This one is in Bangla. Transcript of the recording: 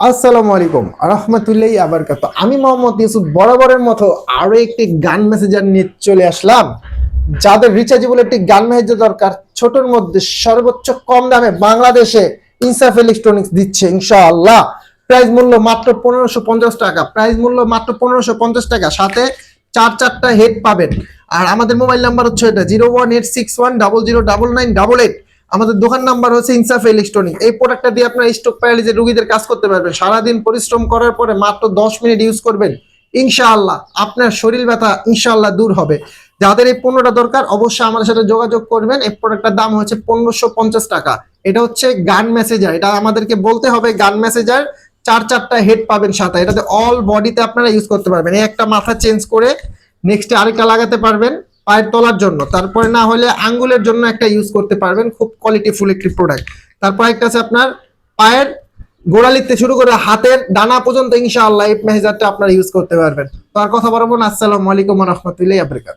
আসসালামু আলাইকুম, রহমতুল্লাহ আবরকাত আমি মোহাম্মদ ইউসুফ বরাবরের মতো আরও একটি গান মেসেজার নিয়ে চলে আসলাম। যাদের রিচার্জেবল একটি গান মেসেজার দরকার, ছোটর মধ্যে সর্বোচ্চ কম দামে বাংলাদেশে ইনসাফ ইলেকট্রনিক্স দিচ্ছে ইনশাআল্লাহ। প্রাইস মূল্য মাত্র পনেরোশো পঞ্চাশ টাকা। প্রাইস মূল্য মাত্র পনেরোশো পঞ্চাশ টাকা। সাথে চার চারটা হেড পাবেন। আর আমাদের মোবাইল নাম্বার হচ্ছে এটা zero one eight six one double zero double nine double eight আমাদের দোকান নাম্বার হচ্ছে ইনসাফ ইলেকট্রনিক। এই প্রোডাক্টটা দিয়ে আপনার স্টক প্যারালিজের রোগীদের কাজ করতে পারবেন, সারাদিন পরিশ্রম করার পরে মাত্র দশ মিনিট ইউজ করবেন, ইনশাআল্লাহ আপনার শরীর ব্যথা ইনশাআল্লাহ দূর হবে। যাদের এই পণ্যটা দরকার, অবশ্যই আমাদের সাথে যোগাযোগ করবেন। এই প্রোডাক্টটার দাম হচ্ছে পনেরোশো পঞ্চাশ টাকা। এটা হচ্ছে গান মেসেজার এটা আমাদেরকে বলতে হবে গান মেসেজার চার চারটা হেড পাবেন সাথে। এটাতে অল বডিতে আপনারা ইউজ করতে পারবেন। এই একটা মাথা চেঞ্জ করে নেক্সটে আরেকটা লাগাতে পারবেন। পায়ের তলার জন্য। তারপরে না হলে আঙ্গুলের জন্য একটা ইউজ করতে পারবেন। খুব কোয়ালিটিফুল একটি প্রোডাক্ট তারপর একটা আছে আপনার পায়ের গোড়ালিতে শুরু করে হাতের ডানা পর্যন্ত ইনশাআল্লাহ এই মেহেজারটা আপনারা ইউজ করতে পারবেন। তো আর কথা বলব না। আসসালামু আলাইকুম রহমতুল্লাহ আবরিকাত